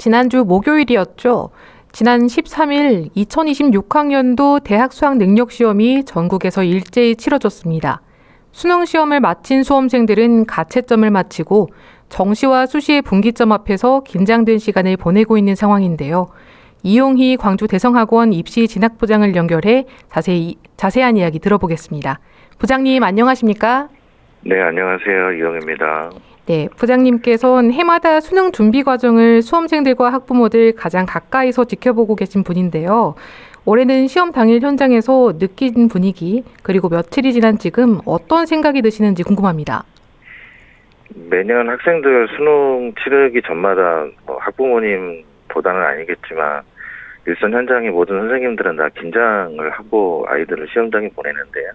네, 지난주 목요일이었죠. 지난 13일 2026학년도 대학 수학 능력 시험이 전국에서 일제히 치러졌습니다. 수능 시험을 마친 수험생들은 가채점을 마치고 정시와 수시의 분기점 앞에서 긴장된 시간을 보내고 있는 상황인데요. 이용희 광주 대성학원 입시 진학부장을 연결해 자세히 자세한 이야기 들어보겠습니다. 부장님 안녕하십니까? 네, 안녕하세요. 이영입니다. 네, 부장님께서는 해마다 수능 준비 과정을 수험생들과 학부모들 가장 가까이서 지켜보고 계신 분인데요. 올해는 시험 당일 현장에서 느낀 분위기 그리고 며칠이 지난 지금 어떤 생각이 드시는지 궁금합니다. 매년 학생들 수능 치르기 전마다 뭐 학부모님보다는 아니겠지만 일선 현장의 모든 선생님들은 다 긴장을 하고 아이들을 시험장에 보내는데요.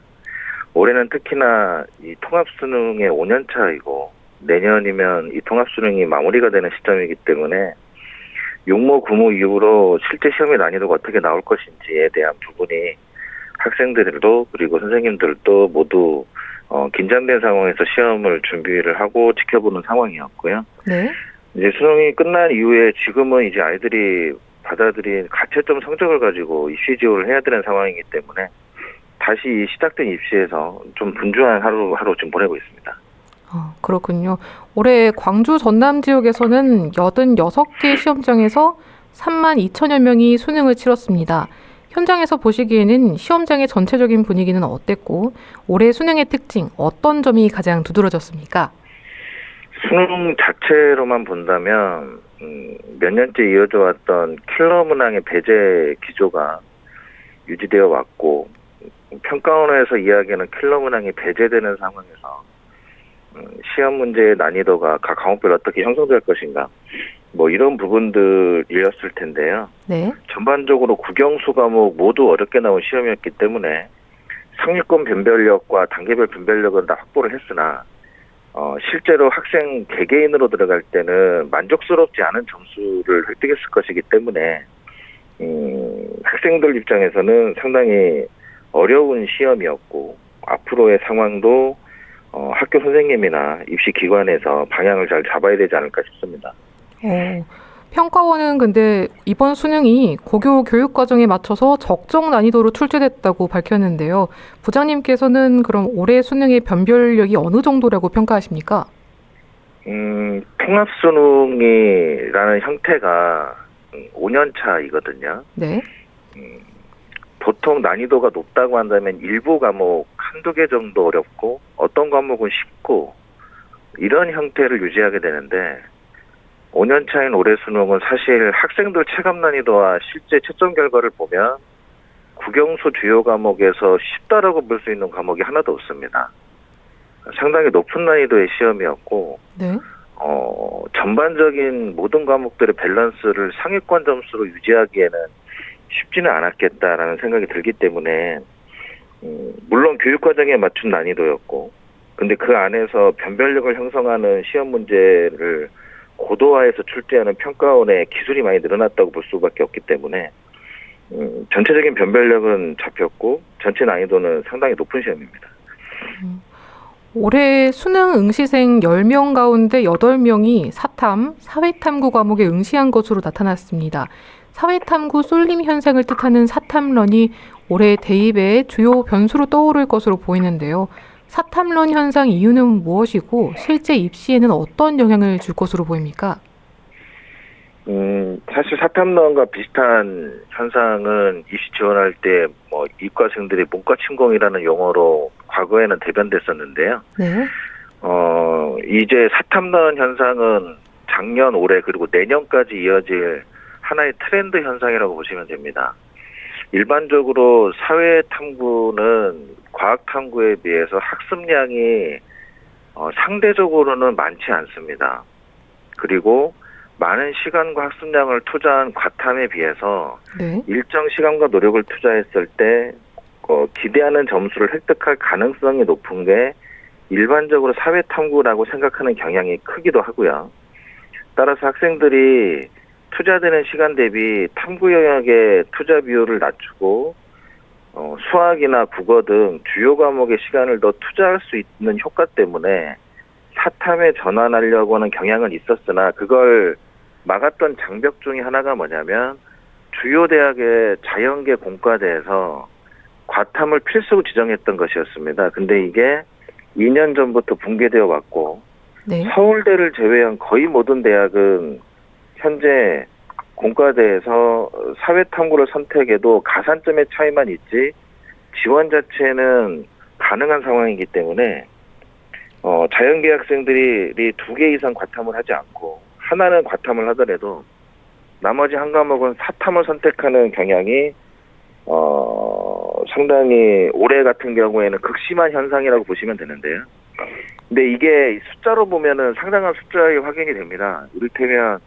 올해는 특히나 이 통합 수능의 5년 차이고 내년이면 이 통합 수능이 마무리가 되는 시점이기 때문에 육모 구모 이후로 실제 시험의 난이도가 어떻게 나올 것인지에 대한 부분이 학생들도 그리고 선생님들도 모두 어, 긴장된 상황에서 시험을 준비를 하고 지켜보는 상황이었고요. 네. 이제 수능이 끝난 이후에 지금은 이제 아이들이 받아들인 가채점 성적을 가지고 입시 지원을 해야 되는 상황이기 때문에 다시 이 시작된 입시에서 좀 분주한 하루 하루 지금 보내고 있습니다. 어, 그렇군요. 올해 광주 전남 지역에서는 86개 시험장에서 3만 2천여 명이 수능을 치렀습니다. 현장에서 보시기에는 시험장의 전체적인 분위기는 어땠고 올해 수능의 특징 어떤 점이 가장 두드러졌습니까? 수능 자체로만 본다면 음, 몇 년째 이어져 왔던 킬러 문항의 배제 기조가 유지되어 왔고 평가원에서 이야기하는 킬러 문항이 배제되는 상황에서 음, 시험 문제의 난이도가 각 과목별 어떻게 형성될 것인가 뭐 이런 부분들이었을 텐데요. 네. 전반적으로 국영수 과목 모두 어렵게 나온 시험이었기 때문에 상위권 변별력과 단계별 변별력은 다 확보를 했으나 어, 실제로 학생 개개인으로 들어갈 때는 만족스럽지 않은 점수를 획득했을 것이기 때문에 음, 학생들 입장에서는 상당히 어려운 시험이었고 앞으로의 상황도 어, 학교 선생님이나 입시 기관에서 방향을 잘 잡아야 되지 않을까 싶습니다. 어, 평가원은 근데 이번 수능이 고교 교육 과정에 맞춰서 적정 난이도로 출제됐다고 밝혔는데요. 부장님께서는 그럼 올해 수능의 변별력이 어느 정도라고 평가하십니까? 음, 통합 수능이라는 형태가 5년 차이거든요. 네. 보통 난이도가 높다고 한다면 일부 과목 한두 개 정도 어렵고 어떤 과목은 쉽고 이런 형태를 유지하게 되는데 5년 차인 올해 수능은 사실 학생들 체감 난이도와 실제 채점 결과를 보면 국영수 주요 과목에서 쉽다라고 볼 수 있는 과목이 하나도 없습니다. 상당히 높은 난이도의 시험이었고 네. 어, 전반적인 모든 과목들의 밸런스를 상위권 점수로 유지하기에는 쉽지는 않았겠다라는 생각이 들기 때문에 음, 물론 교육 과정에 맞춘 난이도였고 근데 그 안에서 변별력을 형성하는 시험 문제를 고도화해서 출제하는 평가원의 기술이 많이 늘어났다고 볼 수밖에 없기 때문에 음, 전체적인 변별력은 잡혔고 전체 난이도는 상당히 높은 시험입니다. 올해 수능 응시생 10명 가운데 8명이 사탐, 사회탐구 과목에 응시한 것으로 나타났습니다. 사회탐구 쏠림 현상을 뜻하는 사탐런이 올해 대입의 주요 변수로 떠오를 것으로 보이는데요. 사탐런 현상 이유는 무엇이고 실제 입시에는 어떤 영향을 줄 것으로 보입니까? 음, 사실 사탐론과 비슷한 현상은 입시 지원할 때뭐 이과생들이 문과 침공이라는 용어로 과거에는 대변됐었는데요. 네. 어, 이제 사탐론 현상은 작년, 올해 그리고 내년까지 이어질 하나의 트렌드 현상이라고 보시면 됩니다. 일반적으로 사회 탐구는 과학 탐구에 비해서 학습량이 어, 상대적으로는 많지 않습니다. 그리고 많은 시간과 학습량을 투자한 과탐에 비해서 네. 일정 시간과 노력을 투자했을 때 어, 기대하는 점수를 획득할 가능성이 높은 게 일반적으로 사회 탐구라고 생각하는 경향이 크기도 하고요. 따라서 학생들이 투자되는 시간 대비 탐구 영역의 투자 비율을 낮추고 어, 수학이나 국어 등 주요 과목의 시간을 더 투자할 수 있는 효과 때문에 사탐에 전환하려고 하는 경향은 있었으나 그걸 막았던 장벽 중에 하나가 뭐냐면 주요 대학의 자연계 공과대에서 과탐을 필수 지정했던 것이었습니다. 근데 이게 2년 전부터 붕괴되어 왔고 네. 서울대를 제외한 거의 모든 대학은 현재 공과대에서 사회탐구를 선택해도 가산점의 차이만 있지 지원 자체는 가능한 상황이기 때문에 어, 자연계 학생들이 두 개 이상 과탐을 하지 않고 하나는 과탐을 하더라도 나머지 한 과목은 사탐을 선택하는 경향이 어, 상당히 올해 같은 경우에는 극심한 현상이라고 보시면 되는데요. 근데 이게 숫자로 보면은 상당한 숫자에 확인이 됩니다. 이를테면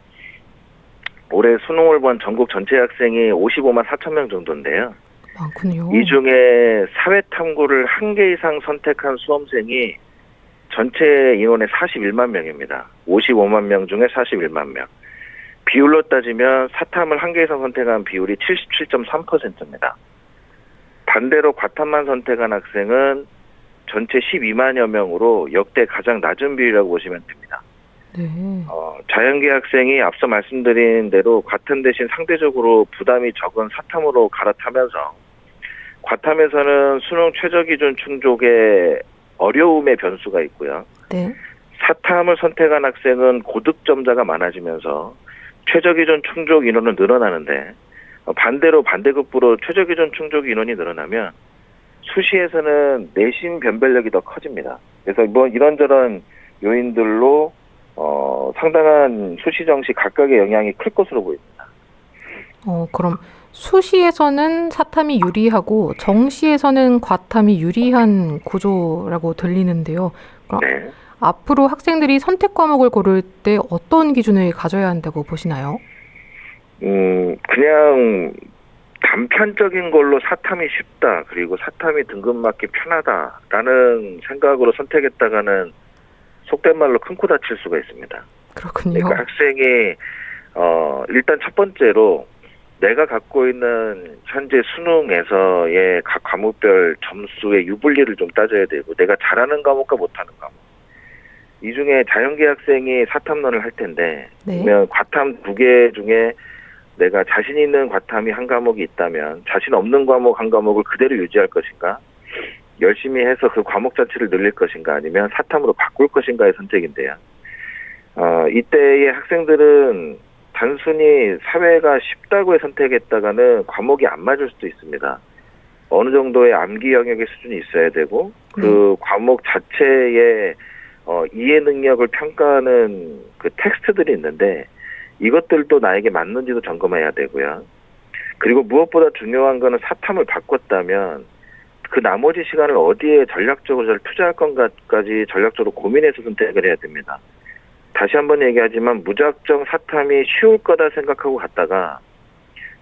올해 수능을 본 전국 전체 학생이 55만 4천 명 정도인데요. 많군요. 이 중에 사회탐구를 한 개 이상 선택한 수험생이 전체 인원의 41만 명입니다. 55만 명 중에 41만 명. 비율로 따지면 사탐을 한 개 이상 선택한 비율이 77.3%입니다. 반대로 과탐만 선택한 학생은 전체 12만여 명으로 역대 가장 낮은 비율이라고 보시면 됩니다. 네. 어, 자연계 학생이 앞서 말씀드린 대로 과탐 대신 상대적으로 부담이 적은 사탐으로 갈아타면서 과탐에서는 수능 최저 기준 충족에 어려움의 변수가 있고요. 네. 사탐을 선택한 학생은 고득점자가 많아지면서 최저 기준 충족 인원은 늘어나는데 어, 반대로 반대급부로 최저 기준 충족 인원이 늘어나면 수시에서는 내신 변별력이 더 커집니다. 그래서 뭐 이런저런 요인들로 어, 상당한 수시 정시 각각의 영향이 클 것으로 보입니다. 어, 그럼 수시에서는 사탐이 유리하고 정시에서는 과탐이 유리한 구조라고 들리는데요. 그럼 네. 앞으로 학생들이 선택 과목을 고를 때 어떤 기준을 가져야 한다고 보시나요? 음, 그냥 단편적인 걸로 사탐이 쉽다, 그리고 사탐이 등급 맞기 편하다라는 생각으로 선택했다가는 속된 말로 큰 코 다칠 수가 있습니다. 그렇군요. 그러니까 학생이 어 일단 첫 번째로 내가 갖고 있는 현재 수능에서의 각 과목별 점수의 유불리를 좀 따져야 되고 내가 잘하는 과목과 못하는 과목 이 중에 자연계 학생이 사탐론을 할 텐데 네. 그러면 과탐 두 개 중에 내가 자신 있는 과탐이 한 과목이 있다면 자신 없는 과목 한 과목을 그대로 유지할 것인가 열심히 해서 그 과목 자체를 늘릴 것인가 아니면 사탐으로 바꿀 것인가의 선택인데요. 어, 이때의 학생들은 단순히 사회가 쉽다고 해 선택했다가는 과목이 안 맞을 수도 있습니다. 어느 정도의 암기 영역의 수준이 있어야 되고 그 과목 자체의 어, 이해 능력을 평가하는 그 텍스트들이 있는데 이것들도 나에게 맞는지도 점검해야 되고요. 그리고 무엇보다 중요한 거는 사탐을 바꿨다면 그 나머지 시간을 어디에 전략적으로 잘 투자할 건가까지 전략적으로 고민해서 선택을 해야 됩니다. 다시 한번 얘기하지만 무작정 사탐이 쉬울 거다 생각하고 갔다가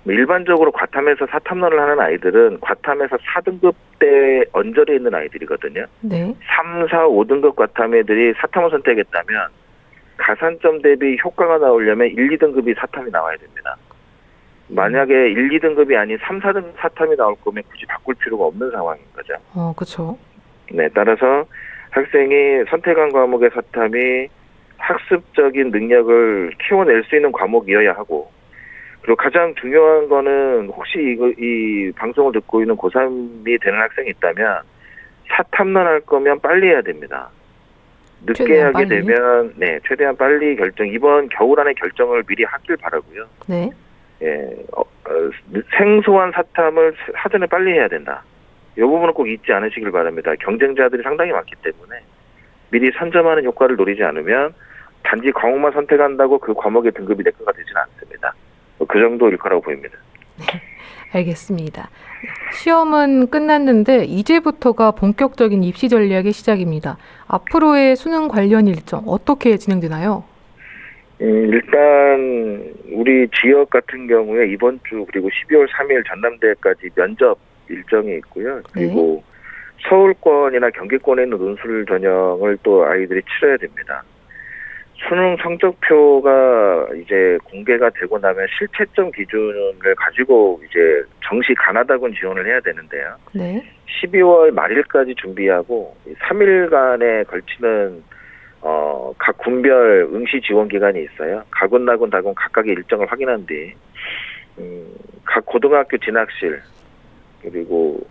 뭐 일반적으로 과탐에서 사탐론을 하는 아이들은 과탐에서 4등급 때 언저리에 있는 아이들이거든요. 네. 3, 4, 5등급 과탐 애들이 사탐을 선택했다면 가산점 대비 효과가 나오려면 1, 2등급이 사탐이 나와야 됩니다. 만약에 1, 2등급이 아닌 3, 4등급 사탐이 나올 거면 굳이 바꿀 필요가 없는 상황인 거죠. 어, 그렇죠. 네, 따라서 학생이 선택한 과목의 사탐이 학습적인 능력을 키워낼 수 있는 과목이어야 하고, 그리고 가장 중요한 거는 혹시 이거, 이 방송을 듣고 있는 고3이 되는 학생이 있다면 사탐론 할 거면 빨리 해야 됩니다. 늦게 하게 빨리? 되면, 네, 최대한 빨리 결정, 이번 겨울 안에 결정을 미리 하길 바라고요. 네. 예, 어, 어, 생소한 사탐을 사전에 빨리 해야 된다. 이 부분은 꼭 잊지 않으시길 바랍니다. 경쟁자들이 상당히 많기 때문에 미리 선점하는 효과를 노리지 않으면 단지 과목만 선택한다고 그 과목의 등급이 내 거가 되지는 않습니다. 그 정도일 거라고 보입니다. 알겠습니다. 시험은 끝났는데 이제부터가 본격적인 입시 전략의 시작입니다. 앞으로의 수능 관련 일정 어떻게 진행되나요? 음, 일단 우리 지역 같은 경우에 이번 주 그리고 12월 3일 전남대까지 면접 일정이 있고요. 그리고 서울권이나 경기권에 있는 논술 전형을 또 아이들이 치러야 됩니다. 수능 성적표가 이제 공개가 되고 나면 실채점 기준을 가지고 이제 정시 가나다군 지원을 해야 되는데요. 네. 12월 말일까지 준비하고 3일간에 걸치는 어, 각 군별 응시 지원 기관이 있어요. 가군, 나군, 다군 각각의 일정을 확인한 뒤, 음, 각 고등학교 진학실, 그리고,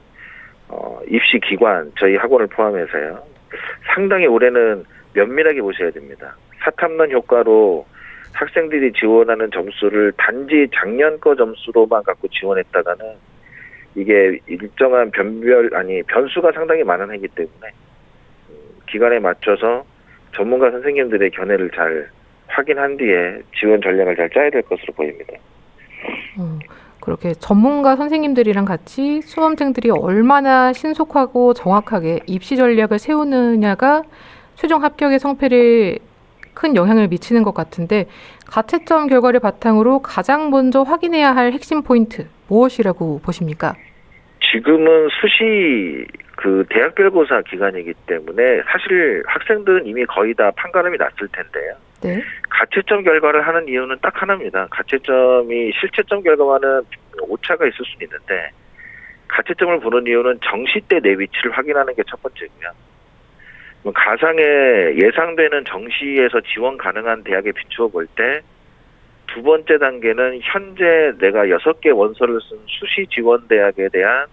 어, 입시 기관, 저희 학원을 포함해서요. 상당히 올해는 면밀하게 보셔야 됩니다. 사탐론 효과로 학생들이 지원하는 점수를 단지 작년 거 점수로만 갖고 지원했다가는 이게 일정한 변별, 아니, 변수가 상당히 많은 해기 때문에 음, 기간에 맞춰서 전문가 선생님들의 견해를 잘 확인한 뒤에 지원 전략을 잘 짜야 될 것으로 보입니다. 음, 그렇게 전문가 선생님들이랑 같이 수험생들이 얼마나 신속하고 정확하게 입시 전략을 세우느냐가 최종 합격의 성패를 큰 영향을 미치는 것 같은데 가채점 결과를 바탕으로 가장 먼저 확인해야 할 핵심 포인트 무엇이라고 보십니까? 지금은 수시 그 대학별고사 기간이기 때문에 사실 학생들은 이미 거의 다 판가름이 났을 텐데요. 네. 가채점 결과를 하는 이유는 딱 하나입니다. 가채점이 실채점 결과와는 오차가 있을 수 있는데 가채점을 보는 이유는 정시 때 내 위치를 확인하는 게 첫 번째고요. 뭐 가상에 예상되는 정시에서 지원 가능한 대학에 비추어 볼 때 두 번째 단계는 현재 내가 여섯 개 원서를 쓴 수시 지원 대학에 대한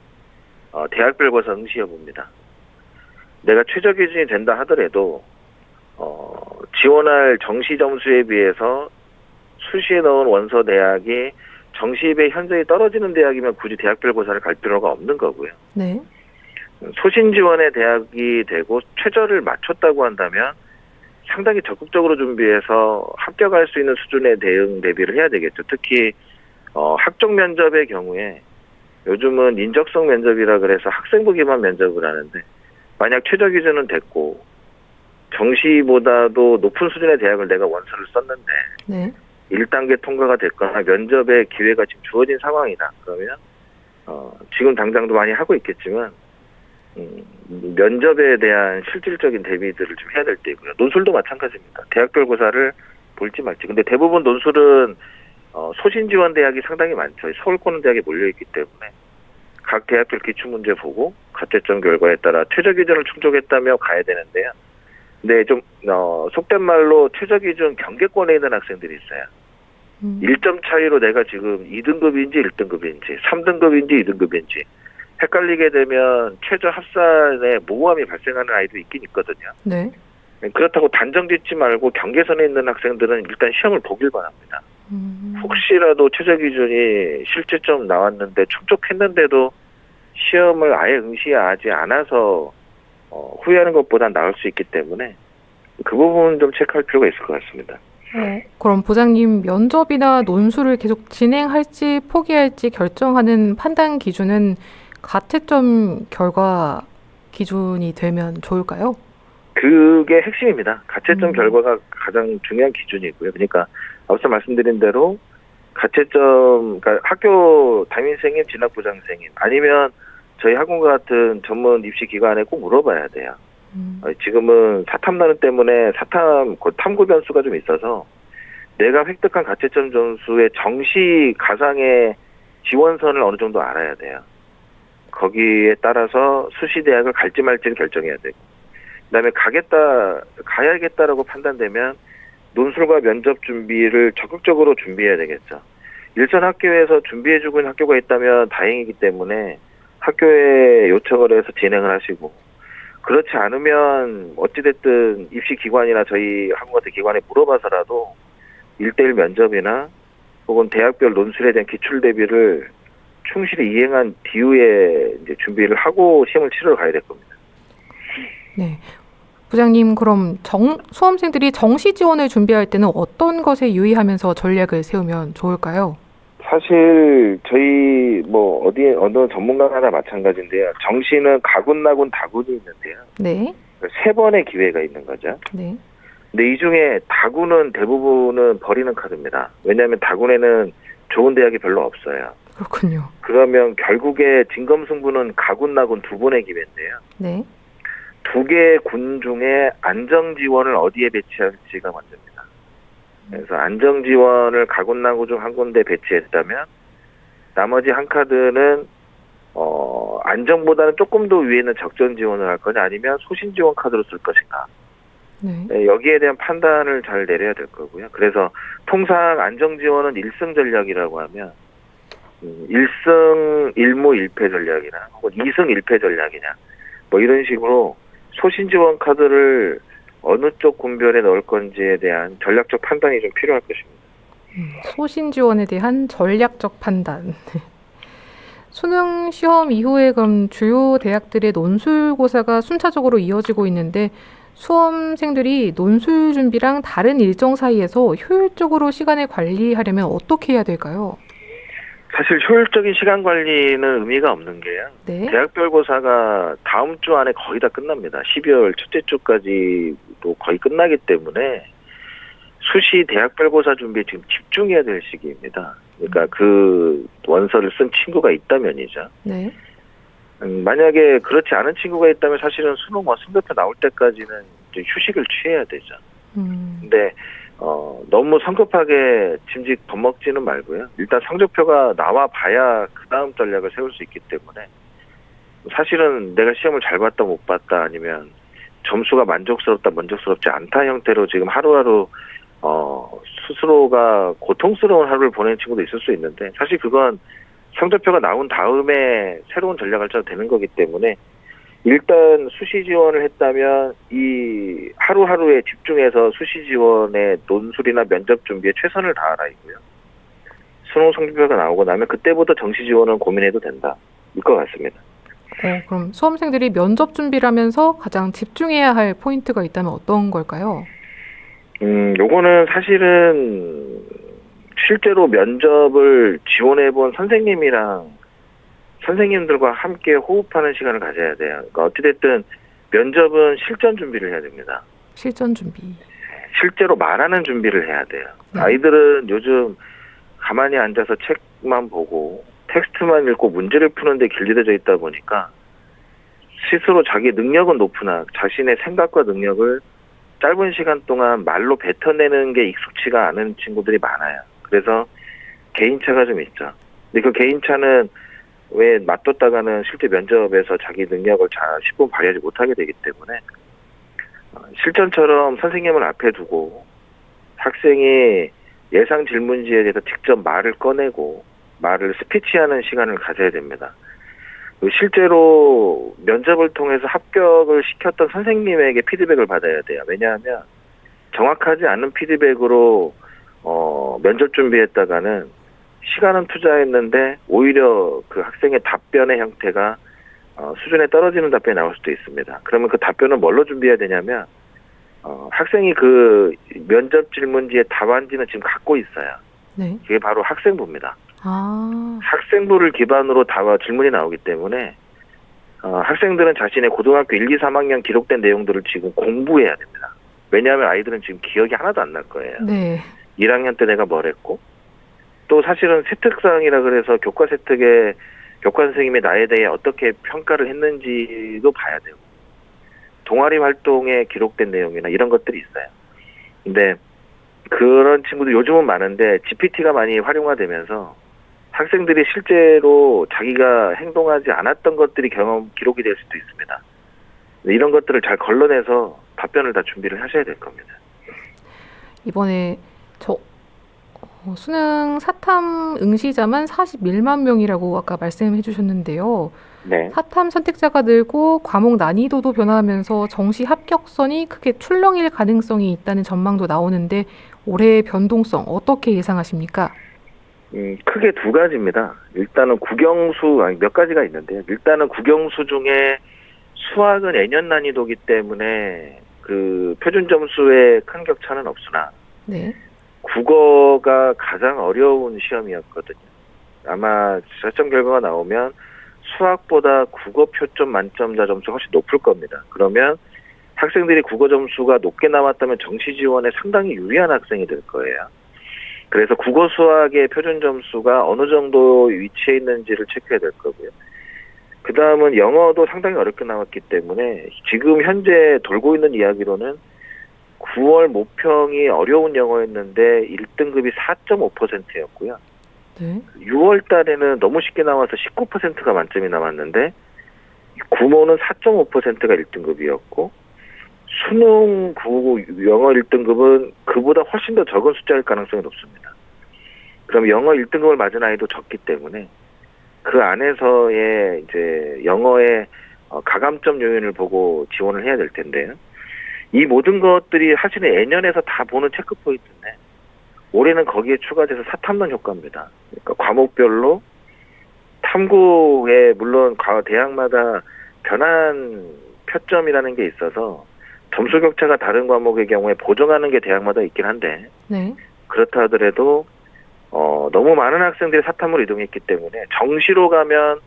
어, 대학별 고사 응시 여부입니다. 내가 최저 기준이 된다 하더라도 어, 지원할 정시 점수에 비해서 수시에 넣은 원서 대학이 정시입의 현저히 떨어지는 대학이면 굳이 대학별 고사를 갈 필요가 없는 거고요. 네. 소신 지원의 대학이 되고 최저를 맞췄다고 한다면 상당히 적극적으로 준비해서 합격할 수 있는 수준의 대응 대비를 해야 되겠죠. 특히 어, 학종 면접의 경우에 요즘은 인적성 면접이라 그래서 학생부 기반 면접을 하는데 만약 최저 기준은 됐고 정시보다도 높은 수준의 대학을 내가 원서를 썼는데 네. 1단계 통과가 됐거나 면접의 기회가 지금 주어진 상황이다. 그러면 어, 지금 당장도 많이 하고 있겠지만 음, 면접에 대한 실질적인 대비들을 좀 해야 될 때고요. 논술도 마찬가지입니다. 대학별 고사를 볼지 말지. 근데 대부분 논술은 어, 소신 지원 대학이 상당히 많죠. 서울권 대학에 몰려 있기 때문에 각 대학별 기출 문제 보고 가채점 결과에 따라 최저 기준을 충족했다며 가야 되는데요. 근데 좀 어, 속된 말로 최저 기준 경계권에 있는 학생들이 있어요. 음, 1점 차이로 내가 지금 2등급인지 1등급인지 3등급인지 2등급인지 헷갈리게 되면 최저 합산에 모호함이 발생하는 아이도 있긴 있거든요. 네. 그렇다고 단정 짓지 말고 경계선에 있는 학생들은 일단 시험을 보길 바랍니다. 음, 혹시라도 최저 기준이 실제점 나왔는데 충족했는데도 시험을 아예 응시하지 않아서 어, 후회하는 것보단 나을 수 있기 때문에 그 부분 좀 체크할 필요가 있을 것 같습니다. 어, 그럼 부장님 면접이나 논술을 계속 진행할지 포기할지 결정하는 판단 기준은 가채점 결과 기준이 되면 좋을까요? 그게 핵심입니다. 가채점 음. 결과가 가장 중요한 기준이고요. 그러니까 앞서 말씀드린 대로 가채점, 그러니까 학교 담임선생님, 진학부장선생님 아니면 저희 학원과 같은 전문 입시 기관에 꼭 물어봐야 돼요. 음, 어, 지금은 사탐 나는 때문에 사탐 곧 탐구 변수가 좀 있어서 내가 획득한 가채점 점수의 정시 가상의 지원선을 어느 정도 알아야 돼요. 거기에 따라서 수시 대학을 갈지 말지를 결정해야 되고 그다음에 가겠다 가야겠다라고 판단되면 논술과 면접 준비를 적극적으로 준비해야 되겠죠. 일선 학교에서 준비해주고 있는 학교가 있다면 다행이기 때문에 학교에 요청을 해서 진행을 하시고 그렇지 않으면 어찌됐든 입시 기관이나 저희 학원 같은 기관에 물어봐서라도 일대일 면접이나 혹은 대학별 논술에 대한 기출 대비를 충실히 이행한 뒤에 이제 준비를 하고 시험을 치러 가야 될 겁니다. 네. 부장님, 그럼 정, 수험생들이 정시 지원을 준비할 때는 어떤 것에 유의하면서 전략을 세우면 좋을까요? 사실 저희 뭐 어디 어느 전문가나 마찬가지인데요. 정시는 가군, 나군, 다군이 있는데요. 네. 세 번의 기회가 있는 거죠. 네. 근데 이 중에 다군은 대부분은 버리는 카드입니다. 왜냐하면 다군에는 좋은 대학이 별로 없어요. 그렇군요. 그러면 결국에 진검승부는 가군, 나군 두 번의 기회인데요. 네. 두 개의 군 중에 안정 지원을 어디에 배치할지가 문제입니다. 그래서 안정 지원을 가군, 나군 중한 군데 배치했다면 나머지 한 카드는 어, 안정보다는 조금 더 위에 있는 적정 지원을 할 거냐 아니면 소신 지원 카드로 쓸 것인가. 네. 네, 여기에 대한 판단을 잘 내려야 될 거고요. 그래서 통상 안정 지원은 1승 전략이라고 하면 음, 1승 1무 1패 전략이나 혹은 2승 1패 전략이냐 뭐 이런 식으로 소신 지원 카드를 어느 쪽 군별에 넣을 건지에 대한 전략적 판단이 좀 필요할 것입니다. 음, 소신 지원에 대한 전략적 판단. 수능 시험 이후에 그럼 주요 대학들의 논술고사가 순차적으로 이어지고 있는데 수험생들이 논술 준비랑 다른 일정 사이에서 효율적으로 시간을 관리하려면 어떻게 해야 될까요? 사실 효율적인 시간 관리는 의미가 없는 게요. 네. 대학별고사가 다음 주 안에 거의 다 끝납니다. 12월 첫째 주까지도 거의 끝나기 때문에 수시 대학별고사 준비에 지금 집중해야 될 시기입니다. 그러니까 그 원서를 쓴 친구가 있다면이죠. 네. 음, 만약에 그렇지 않은 친구가 있다면 사실은 수능 뭐 성적표 나올 때까지는 휴식을 취해야 되죠. 음, 근데 어, 너무 성급하게 짐짓 겁먹지는 말고요. 일단 성적표가 나와 봐야 그 다음 전략을 세울 수 있기 때문에 사실은 내가 시험을 잘 봤다 못 봤다 아니면 점수가 만족스럽다 만족스럽지 않다 형태로 지금 하루하루 어, 스스로가 고통스러운 하루를 보내는 친구도 있을 수 있는데 사실 그건 성적표가 나온 다음에 새로운 전략을 짜도 되는 거기 때문에 일단 수시 지원을 했다면 이 하루하루에 집중해서 수시 지원의 논술이나 면접 준비에 최선을 다하라 이고요. 수능 성적표가 나오고 나면 그때부터 정시 지원은 고민해도 된다. 일 것 같습니다. 어, 그럼 수험생들이 면접 준비를 하면서 가장 집중해야 할 포인트가 있다면 어떤 걸까요? 음, 요거는 사실은 실제로 면접을 지원해 본 선생님이랑 선생님들과 함께 호흡하는 시간을 가져야 돼요. 그러니까 어찌됐든 면접은 실전 준비를 해야 됩니다. 실전 준비. 실제로 말하는 준비를 해야 돼요. 네. 아이들은 요즘 가만히 앉아서 책만 보고 텍스트만 읽고 문제를 푸는데 길들여져 있다 보니까 스스로 자기 능력은 높으나 자신의 생각과 능력을 짧은 시간 동안 말로 뱉어내는 게 익숙치가 않은 친구들이 많아요. 그래서 개인차가 좀 있죠. 근데 그 개인차는 왜 맞뒀다가는 실제 면접에서 자기 능력을 잘 10분 발휘하지 못하게 되기 때문에 어, 실전처럼 선생님을 앞에 두고 학생이 예상 질문지에 대해서 직접 말을 꺼내고 말을 스피치하는 시간을 가져야 됩니다. 실제로 면접을 통해서 합격을 시켰던 선생님에게 피드백을 받아야 돼요. 왜냐하면 정확하지 않은 피드백으로 어, 면접 준비했다가는 시간은 투자했는데 오히려 그 학생의 답변의 형태가 어, 수준에 떨어지는 답변이 나올 수도 있습니다. 그러면 그 답변을 뭘로 준비해야 되냐면 어, 학생이 그 면접 질문지의 답안지는 지금 갖고 있어요. 네. 그게 바로 학생부입니다. 아, 학생부를 기반으로 답 질문이 나오기 때문에 어, 학생들은 자신의 고등학교 1, 2, 3학년 기록된 내용들을 지금 공부해야 됩니다. 왜냐하면 아이들은 지금 기억이 하나도 안 날 거예요. 네. 1학년 때 내가 뭘 했고 또 사실은 세특사항이라 그래서 교과 세특에 교과 선생님이 나에 대해 어떻게 평가를 했는지도 봐야 되고 동아리 활동에 기록된 내용이나 이런 것들이 있어요. 근데 그런 친구들 요즘은 많은데 GPT가 많이 활용화되면서 학생들이 실제로 자기가 행동하지 않았던 것들이 경험 기록이 될 수도 있습니다. 이런 것들을 잘 걸러내서 답변을 다 준비를 하셔야 될 겁니다. 이번에 저 어, 수능 사탐 응시자만 41만 명이라고 아까 말씀해 주셨는데요. 네. 사탐 선택자가 늘고 과목 난이도도 변화하면서 정시 합격선이 크게 출렁일 가능성이 있다는 전망도 나오는데 올해의 변동성 어떻게 예상하십니까? 음, 크게 두 가지입니다. 일단은 국영수, 아니, 몇 가지가 있는데요. 일단은 국영수 중에 수학은 애년 난이도기 때문에 그 표준 점수에 큰 격차는 없으나 네. 국어가 가장 어려운 시험이었거든요. 아마 채점 결과가 나오면 수학보다 국어 표점 만점자 점수가 훨씬 높을 겁니다. 그러면 학생들이 국어 점수가 높게 나왔다면 정시 지원에 상당히 유리한 학생이 될 거예요. 그래서 국어 수학의 표준 점수가 어느 정도 위치해 있는지를 체크해야 될 거고요. 그 다음은 영어도 상당히 어렵게 나왔기 때문에 지금 현재 돌고 있는 이야기로는 9월 모평이 어려운 영어였는데 1등급이 4.5%였고요. 네. 6월 달에는 너무 쉽게 나와서 19%가 만점이 나왔는데 구모는 4.5%가 1등급이었고 수능 구 영어 1등급은 그보다 훨씬 더 적은 숫자일 가능성이 높습니다. 그럼 영어 1등급을 맞은 아이도 적기 때문에 그 안에서의 이제 영어의 어, 가감점 요인을 보고 지원을 해야 될 텐데요. 이 모든 것들이 사실은 예년에서 다 보는 체크 포인트인데 올해는 거기에 추가돼서 사탐론 효과입니다. 그러니까 과목별로 탐구에 물론 과- 대학마다 변한 표점이라는 게 있어서 점수 격차가 다른 과목의 경우에 보정하는 게 대학마다 있긴 한데 네. 그렇다 하더라도 어, 너무 많은 학생들이 사탐으로 이동했기 때문에 정시로 가면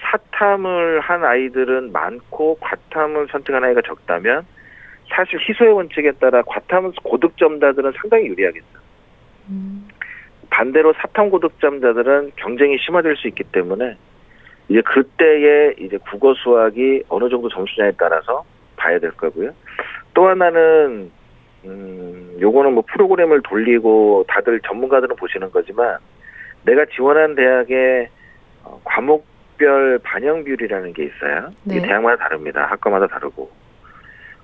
사탐을 한 아이들은 많고 과탐을 선택한 아이가 적다면 사실 희소의 원칙에 따라 과탐 고득점자들은 상당히 유리하겠죠. 음, 반대로 사탐 고득점자들은 경쟁이 심화될 수 있기 때문에 이제 그때의 이제 국어 수학이 어느 정도 점수냐에 따라서 봐야 될 거고요. 또 하나는 음 요거는 뭐 프로그램을 돌리고 다들 전문가들은 보시는 거지만 내가 지원한 대학의 어, 과목별 반영 비율이라는 게 있어요. 네. 대학마다 다릅니다. 학과마다 다르고.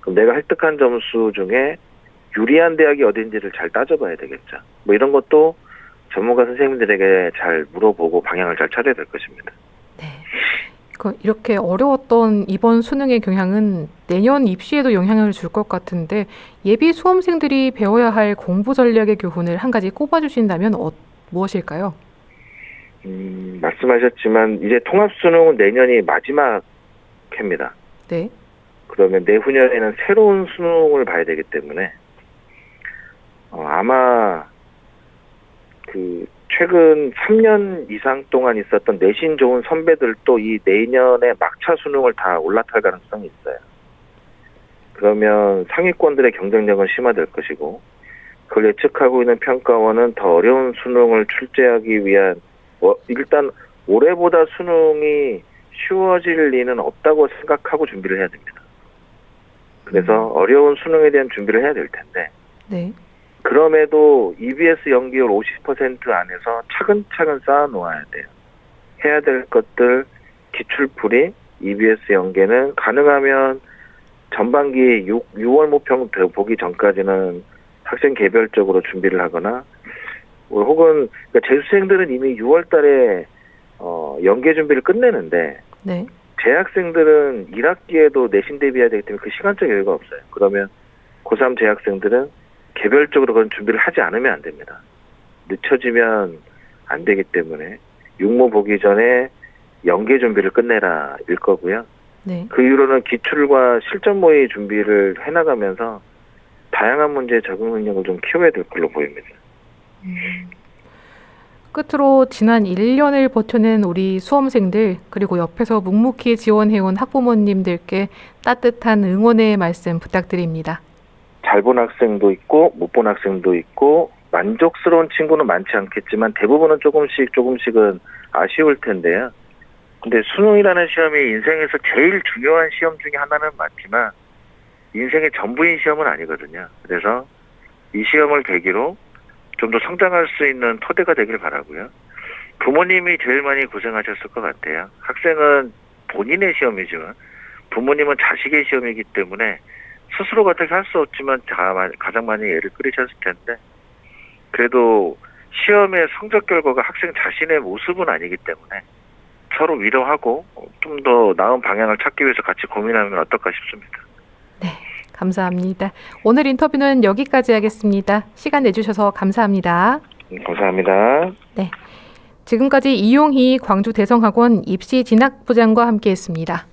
그럼 내가 획득한 점수 중에 유리한 대학이 어딘지를 잘 따져봐야 되겠죠. 뭐 이런 것도 전문가 선생님들에게 잘 물어보고 방향을 잘 찾아야 될 것입니다. 네. 그 이렇게 어려웠던 이번 수능의 경향은 내년 입시에도 영향을 줄 것 같은데 예비 수험생들이 배워야 할 공부 전략의 교훈을 한 가지 꼽아주신다면 어, 무엇일까요? 음, 말씀하셨지만 이제 통합 수능은 내년이 마지막 해입니다. 네. 그러면 내후년에는 새로운 수능을 봐야 되기 때문에 어, 아마 그 최근 3년 이상 동안 있었던 내신 좋은 선배들도 이 내년에 막차 수능을 다 올라탈 가능성이 있어요. 그러면 상위권들의 경쟁력은 심화될 것이고 그걸 예측하고 있는 평가원은 더 어려운 수능을 출제하기 위한 어, 일단 올해보다 수능이 쉬워질 리는 없다고 생각하고 준비를 해야 됩니다. 그래서 어려운 수능에 대한 준비를 해야 될 텐데 네. 그럼에도 EBS 연기율 50% 안에서 차근차근 쌓아 놓아야 돼요. 해야 될 것들 기출풀이 EBS 연계는 가능하면 전반기 6, 6월 모평 보기 전까지는 학생 개별적으로 준비를 하거나 뭐 혹은 그러니까 재수생들은 이미 6월 달에 어, 연계 준비를 끝내는데 네. 재학생들은 1학기에도 내신 대비해야 되기 때문에 그 시간적 여유가 없어요. 그러면 고3 재학생들은 개별적으로 그런 준비를 하지 않으면 안 됩니다. 늦춰지면 안 되기 때문에 육모 보기 전에 연계 준비를 끝내라 일 거고요. 네. 그 이후로는 기출과 실전 모의 준비를 해나가면서 다양한 문제에 적응 능력을 좀 키워야 될 걸로 보입니다. 음. 끝으로 지난 1년을 버텨낸 우리 수험생들 그리고 옆에서 묵묵히 지원해온 학부모님들께 따뜻한 응원의 말씀 부탁드립니다. 잘 본 학생도 있고 못 본 학생도 있고 만족스러운 친구는 많지 않겠지만 대부분은 조금씩 조금씩은 아쉬울 텐데요. 근데 수능이라는 시험이 인생에서 제일 중요한 시험 중에 하나는 맞지만 인생의 전부인 시험은 아니거든요. 그래서 이 시험을 계기로 좀 더 성장할 수 있는 토대가 되길 바라고요. 부모님이 제일 많이 고생하셨을 것 같아요. 학생은 본인의 시험이지만 부모님은 자식의 시험이기 때문에 스스로가 어떻게 할 수 없지만 자- 가장 많이 애를 끓이셨을 텐데 그래도 시험의 성적 결과가 학생 자신의 모습은 아니기 때문에 서로 위로하고 좀 더 나은 방향을 찾기 위해서 같이 고민하면 어떨까 싶습니다. 감사합니다. 오늘 인터뷰는 여기까지 하겠습니다. 시간 내주셔서 감사합니다. 음, 감사합니다. 지금까지 이용희 광주 대성학원 입시 진학 부장과 함께했습니다.